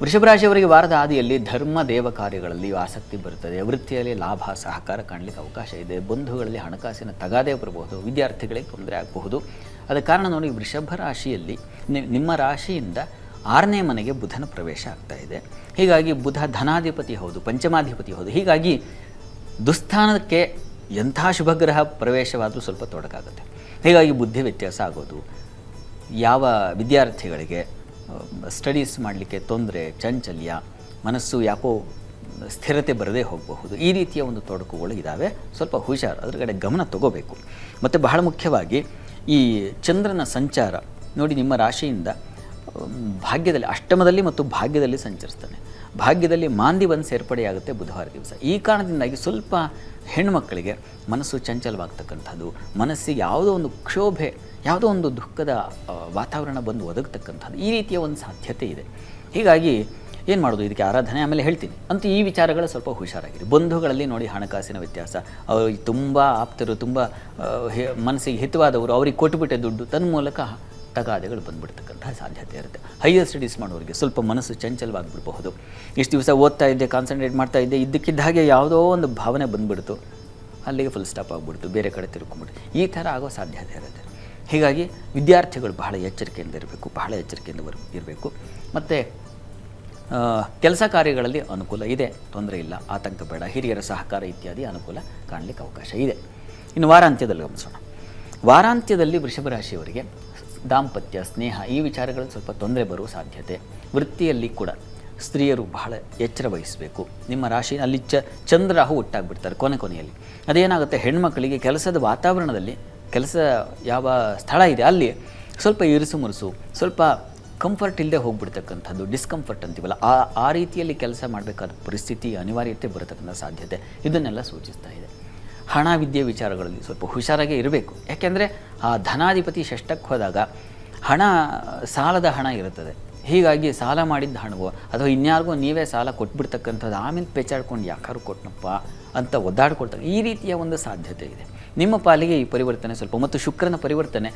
ವೃಷಭ ರಾಶಿಯವರಿಗೆ ವಾರದ ಆದಿಯಲ್ಲಿ ಧರ್ಮ ದೇವ ಕಾರ್ಯಗಳಲ್ಲಿ ಆಸಕ್ತಿ ಬರುತ್ತದೆ. ವೃತ್ತಿಯಲ್ಲಿ ಲಾಭ, ಸಹಕಾರ ಕಾಣಲಿಕ್ಕೆ ಅವಕಾಶ ಇದೆ. ಬಂಧುಗಳಲ್ಲಿ ಹಣಕಾಸಿನ ತಗಾದೆ ಬರಬಹುದು. ವಿದ್ಯಾರ್ಥಿಗಳಿಗೆ ತೊಂದರೆ ಆಗಬಹುದು. ಅದ ಕಾರಣ ನೋಡಿ ವೃಷಭ ರಾಶಿಯಲ್ಲಿ ನಿಮ್ಮ ರಾಶಿಯಿಂದ ಆರನೇ ಮನೆಗೆ ಬುಧನ ಪ್ರವೇಶ ಆಗ್ತಾ ಇದೆ. ಹೀಗಾಗಿ ಬುಧ ಧನಾಧಿಪತಿ ಹೌದು, ಪಂಚಮಾಧಿಪತಿ ಹೌದು. ಹೀಗಾಗಿ ದುಸ್ಥಾನಕ್ಕೆ ಎಂಥ ಶುಭಗ್ರಹ ಪ್ರವೇಶವಾದರೂ ಸ್ವಲ್ಪ ತೊಡಕಾಗುತ್ತೆ. ಹೀಗಾಗಿ ಬುದ್ಧಿ ವ್ಯತ್ಯಾಸ ಆಗೋದು. ಯಾವ ವಿದ್ಯಾರ್ಥಿಗಳಿಗೆ ಸ್ಟಡೀಸ್ ಮಾಡಲಿಕ್ಕೆ ತೊಂದರೆ, ಚಂಚಲ್ಯ, ಮನಸ್ಸು ಯಾಕೋ ಸ್ಥಿರತೆ ಬರದೇ ಹೋಗಬಹುದು. ಈ ರೀತಿಯ ಒಂದು ತೊಡಕುಗಳು ಇದ್ದಾವೆ ಸ್ವಲ್ಪ ಹುಷಾರು, ಅದ್ರ ಕಡೆ ಗಮನ ತಗೋಬೇಕು. ಮತ್ತು ಬಹಳ ಮುಖ್ಯವಾಗಿ ಈ ಚಂದ್ರನ ಸಂಚಾರ, ನೋಡಿ ನಿಮ್ಮ ರಾಶಿಯಿಂದ, ಭಾಗ್ಯದಲ್ಲಿ, ಅಷ್ಟಮದಲ್ಲಿ ಮತ್ತು ಭಾಗ್ಯದಲ್ಲಿ ಸಂಚರಿಸ್ತಾನೆ. ಭಾಗ್ಯದಲ್ಲಿ ಮಾಂದಿ ಬಂದು ಸೇರ್ಪಡೆಯಾಗುತ್ತೆ ಬುಧವಾರ ದಿವಸ. ಈ ಕಾರಣದಿಂದಾಗಿ ಸ್ವಲ್ಪ ಹೆಣ್ಮಕ್ಕಳಿಗೆ ಮನಸ್ಸು ಚಂಚಲವಾಗ್ತಕ್ಕಂಥದ್ದು, ಮನಸ್ಸಿಗೆ ಯಾವುದೋ ಒಂದು ಕ್ಷೋಭೆ, ಯಾವುದೋ ಒಂದು ದುಃಖದ ವಾತಾವರಣ ಬಂದು ಒದಗತಕ್ಕಂಥದ್ದು ಈ ರೀತಿಯ ಒಂದು ಸಾಧ್ಯತೆ ಇದೆ. ಹೀಗಾಗಿ ಏನು ಮಾಡೋದು? ಇದಕ್ಕೆ ಆರಾಧನೆ ಆಮೇಲೆ ಹೇಳ್ತೀನಿ. ಅಂತೂ ಈ ವಿಚಾರಗಳು ಸ್ವಲ್ಪ ಹುಷಾರಾಗಿರಿ. ಬಂಧುಗಳಲ್ಲಿ ನೋಡಿ ಹಣಕಾಸಿನ ವ್ಯತ್ಯಾಸ. ಅವರು ತುಂಬ ಆಪ್ತರು, ತುಂಬ ಮನಸ್ಸಿಗೆ ಹಿತವಾದವರು ಅವ್ರಿಗೆ ಕೊಟ್ಟುಬಿಟ್ಟೆ ದುಡ್ಡು ತನ್ನ ಮೂಲಕ ತಗಾದೆಗಳು ಬಂದ್ಬಿಡ್ತಕ್ಕಂಥ ಸಾಧ್ಯತೆ ಇರುತ್ತೆ. ಹೈಯರ್ ಸ್ಟಡೀಸ್ ಮಾಡೋರಿಗೆ ಸ್ವಲ್ಪ ಮನಸ್ಸು ಚಂಚಲವಾಗಿಬಿಡಬಹುದು. ಇಷ್ಟು ದಿವಸ ಓದ್ತಾ ಇದ್ದೆ ಕಾನ್ಸಂಟ್ರೇಟ್ ಮಾಡ್ತಾ ಇದ್ದೆ, ಇದ್ದಕ್ಕಿದ್ದ ಹಾಗೆ ಯಾವುದೋ ಒಂದು ಭಾವನೆ ಬಂದ್ಬಿಡ್ತು. ಅಲ್ಲಿಗೆ ಫುಲ್ ಸ್ಟಾಪ್ ಆಗಿಬಿಡ್ತು, ಬೇರೆ ಕಡೆ ತಿರ್ಕೊಂಡ್ಬಿಡ್ತು. ಈ ಥರ ಆಗೋ ಸಾಧ್ಯತೆ ಇರುತ್ತೆ. ಹೀಗಾಗಿ ವಿದ್ಯಾರ್ಥಿಗಳು ಬಹಳ ಎಚ್ಚರಿಕೆಯಿಂದ ಇರಬೇಕು, ಬಹಳ ಎಚ್ಚರಿಕೆಯಿಂದ ಇರಬೇಕು. ಮತ್ತು ಕೆಲಸ ಕಾರ್ಯಗಳಲ್ಲಿ ಅನುಕೂಲ ಇದೆ, ತೊಂದರೆ ಇಲ್ಲ, ಆತಂಕ ಬೇಡ, ಹಿರಿಯರ ಸಹಕಾರ ಇತ್ಯಾದಿ ಅನುಕೂಲ ಕಾಣಲಿಕ್ಕೆ ಅವಕಾಶ ಇದೆ. ಇನ್ನು ವಾರಾಂತ್ಯದಲ್ಲಿ ಗಮನಿಸೋಣ. ವಾರಾಂತ್ಯದಲ್ಲಿ ವೃಷಭ ರಾಶಿಯವರಿಗೆ ದಾಂಪತ್ಯ, ಸ್ನೇಹ, ಈ ವಿಚಾರಗಳಲ್ಲಿ ಸ್ವಲ್ಪ ತೊಂದರೆ ಬರುವ ಸಾಧ್ಯತೆ. ವೃತ್ತಿಯಲ್ಲಿ ಕೂಡ ಸ್ತ್ರೀಯರು ಬಹಳ ಎಚ್ಚರ ವಹಿಸಬೇಕು. ನಿಮ್ಮ ರಾಶಿ ಅಲ್ಲಿ ಚ ಚಂದ್ರಾಹು ಒಟ್ಟಾಗ್ಬಿಡ್ತಾರೆ ಕೊನೆ ಕೊನೆಯಲ್ಲಿ. ಅದೇನಾಗುತ್ತೆ ಹೆಣ್ಮಕ್ಕಳಿಗೆ ಕೆಲಸದ ವಾತಾವರಣದಲ್ಲಿ ಕೆಲಸ ಯಾವ ಸ್ಥಳ ಇದೆ, ಅಲ್ಲಿ ಸ್ವಲ್ಪ ಇರಿಸು ಮುರುಸು, ಸ್ವಲ್ಪ ಕಂಫರ್ಟ್ ಇಲ್ಲದೆ ಹೋಗ್ಬಿಡ್ತಕ್ಕಂಥದ್ದು ಡಿಸ್ಕಂಫರ್ಟ್ ಅಂತೀವಲ್ಲ, ಆ ಆ ರೀತಿಯಲ್ಲಿ ಕೆಲಸ ಮಾಡಬೇಕಾದ ಪರಿಸ್ಥಿತಿ ಅನಿವಾರ್ಯತೆ ಬರತಕ್ಕಂಥ ಸಾಧ್ಯತೆ ಇದನ್ನೆಲ್ಲ ಸೂಚಿಸ್ತಾ ಇದೆ. ಹಣ ವಿದ್ಯೆ ವಿಚಾರಗಳಲ್ಲಿ ಸ್ವಲ್ಪ ಹುಷಾರಾಗೇ ಇರಬೇಕು. ಯಾಕೆಂದರೆ ಆ ಧನಾಧಿಪತಿ ಷಷ್ಟಕ್ಕೆ ಹೋದಾಗ ಹಣ, ಸಾಲದ ಹಣ ಇರುತ್ತದೆ. ಹೀಗಾಗಿ ಸಾಲ ಮಾಡಿದ್ದ ಹಣವೋ, ಅಥವಾ ಇನ್ಯಾರಿಗೋ ನೀವೇ ಸಾಲ ಕೊಟ್ಬಿಡ್ತಕ್ಕಂಥದ್ದು ಆಮೇಲೆ ಪೆಚಾಡ್ಕೊಂಡು ಯಾಕಾರು ಕೊಟ್ನಪ್ಪ ಅಂತ ಒದ್ದಾಡ್ಕೊಳ್ತಾರೆ. ಈ ರೀತಿಯ ಒಂದು ಸಾಧ್ಯತೆ ಇದೆ. ನಿಮ್ಮ ಪಾಲಿಗೆ ಈ ಪರಿವರ್ತನೆ ಸ್ವಲ್ಪ, ಮತ್ತು ಶುಕ್ರನ ಪರಿವರ್ತನೆ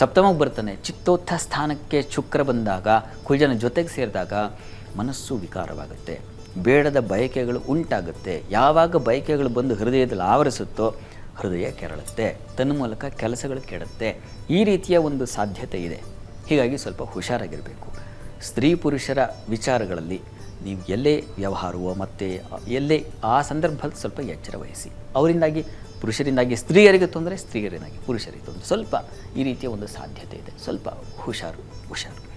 ಸಪ್ತಮಕ್ಕೆ ಬರ್ತಾನೆ ಚಿತ್ತೋತ್ಥ ಸ್ಥಾನಕ್ಕೆ ಶುಕ್ರ ಬಂದಾಗ ಕುಜನ ಜೊತೆಗೆ ಸೇರಿದಾಗ ಮನಸ್ಸು ವಿಕಾರವಾಗುತ್ತೆ. ಬೇಡದ ಬಯಕೆಗಳು ಉಂಟಾಗುತ್ತೆ. ಯಾವಾಗ ಬಯಕೆಗಳು ಬಂದು ಹೃದಯದಲ್ಲಿ ಆವರಿಸುತ್ತೋ ಹೃದಯ ಕೆರಳುತ್ತೆ. ತನ್ನ ಮೂಲಕ ಕೆಲಸಗಳು ಕೆಡುತ್ತೆ. ಈ ರೀತಿಯ ಒಂದು ಸಾಧ್ಯತೆ ಇದೆ. ಹೀಗಾಗಿ ಸ್ವಲ್ಪ ಹುಷಾರಾಗಿರಬೇಕು. ಸ್ತ್ರೀ ಪುರುಷರ ವಿಚಾರಗಳಲ್ಲಿ ನೀವು ಎಲ್ಲೇ ವ್ಯವಹಾರವೋ ಮತ್ತು ಎಲ್ಲೇ ಆ ಸಂದರ್ಭದಲ್ಲಿ ಸ್ವಲ್ಪ ಎಚ್ಚರ ವಹಿಸಿ. ಅವರಿಂದಾಗಿ ಪುರುಷರಿಂದಾಗಿ ಸ್ತ್ರೀಯರಿಗೆ ತೊಂದರೆ, ಸ್ತ್ರೀಯರಿಂದಾಗಿ ಪುರುಷರಿಗೆ ತೊಂದರೆ. ಸ್ವಲ್ಪ ಈ ರೀತಿಯ ಒಂದು ಸಾಧ್ಯತೆ ಇದೆ. ಸ್ವಲ್ಪ ಹುಷಾರು ಹುಷಾರು.